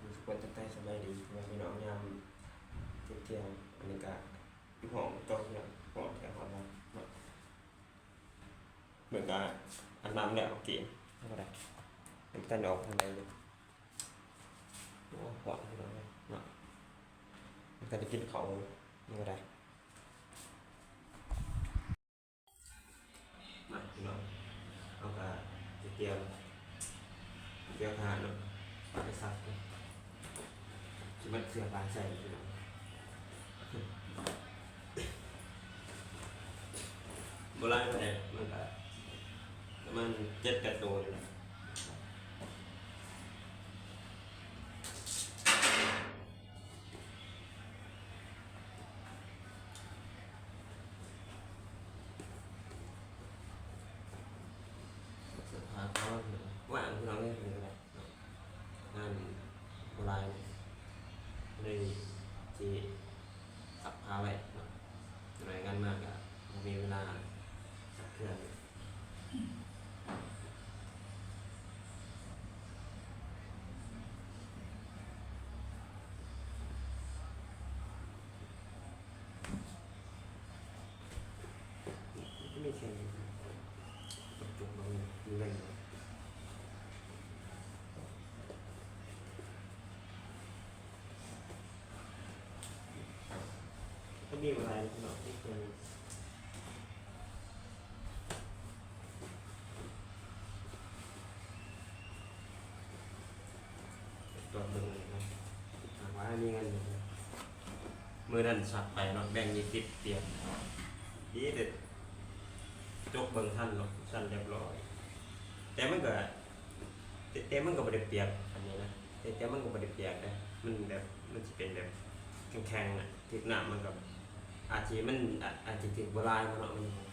สุขสุขวันตั้งแต่สบายดีมาพี่น้องยามเที่ยงๆอันนี้ก็พี่หอมจองเนี่ยหอมแค่หอมนะเหมือนกับอันน้ำเนี่ยโอเคเท่าไร่มันตันออกทางใดเลยโอ้หอมพี่น้องเลยเนาะมันก็ได้กินเขามันก็ได้มาพี่น้องเอากระเทียมเจียวขานเนาะไปซักเนาะ จะมันเสือปลาใส่อยู่เนาะโบราณก็ได้มันก็ประมันเจ็ดแปดตัวนี่แหละเสื้อผ้าเขาว่างที่เราเล่นกันเลยงานโบราณ เลยที่สับพาไว้เนาะหน่วยงานมากอะมีเวลาสักเครื่องไม่ใช่จุกๆเรามีเล่น เนาะก็มีอะไรเนาะที่เป็นตัวเบิ่งเลยนะถามว่ามีเงินอยู่นะมือนั่นสักไปเนาะแบ่งยี่สิบเตียงยี่เด็ดจกเบิ่งท่านเนาะสั้นเรียบร้อย แต่มันก็แต่แต่มันก็บ่ได้เปียกอันนี้นะแต่แต่มันก็บ่ได้เปียกนะมันแบบมันจะเป็นแบบแข็งๆอะถึกน้ำมันก็ อาจจะมันอาอาจจะถึงโบราณมันเนาะมัน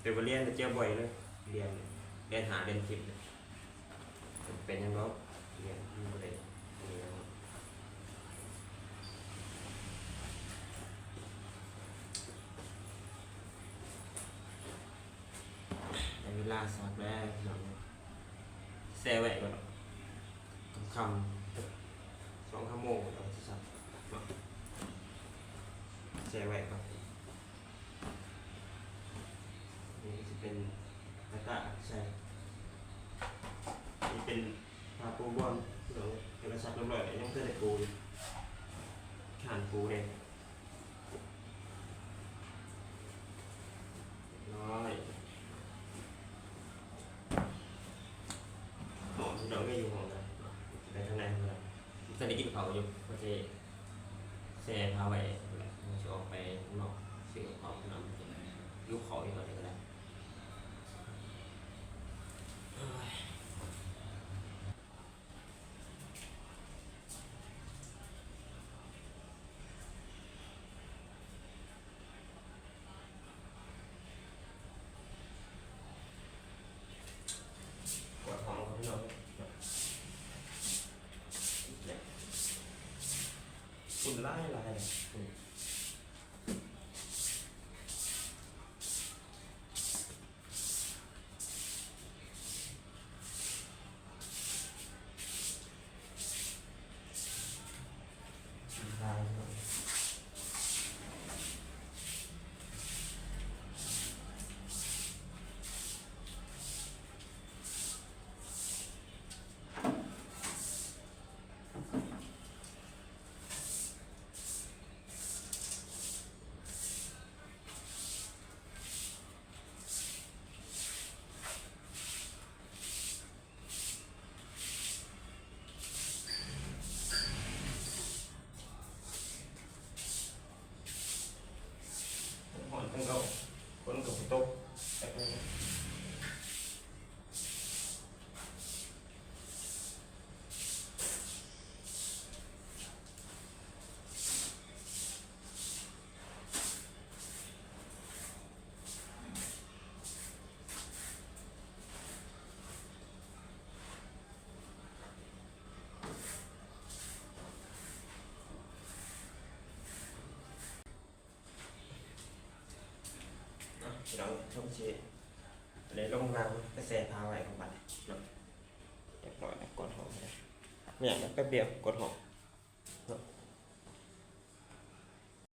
แต่ว่าเรียนเจอบ่อยเลยเรียนเรียนหาเรียนคิดเป็นยังไงเรียนมันบ่ได้อันนี้เนเวลาสอนแรกเนาะแซ่ไว้ก่อนคำ องชั่วโมงเราจะสับแช่ไว้ครับนี่จะเป็นกระตะใช่นี่เป็นปลาปูบอลที่เราเอกชัดเรียบร้อยแล้วยังเพื่อได้ปูขานปูเลยร้อยหอมที่เราไม่อยู่หองกันในข้างในเล ยจะได้กินเขาอยู่ก็จะแช่พาไว้แล้วจะออกไปข้างนอกซื้อของนำยุคเขาอยู่ก่อนเลยก็ได้เอ้ยปวดท้องครับพี่น้อง คุณไล่ไล่อืมไล่เนาะ หอนทั้งเขาคนกับตกแต่ก็ เราช่องเชเลยลงรางกระแสพาไหวของมันเนาะเรียบร้อยวกดหอมเลยเนี่ยแป๊บเดียวกดหอม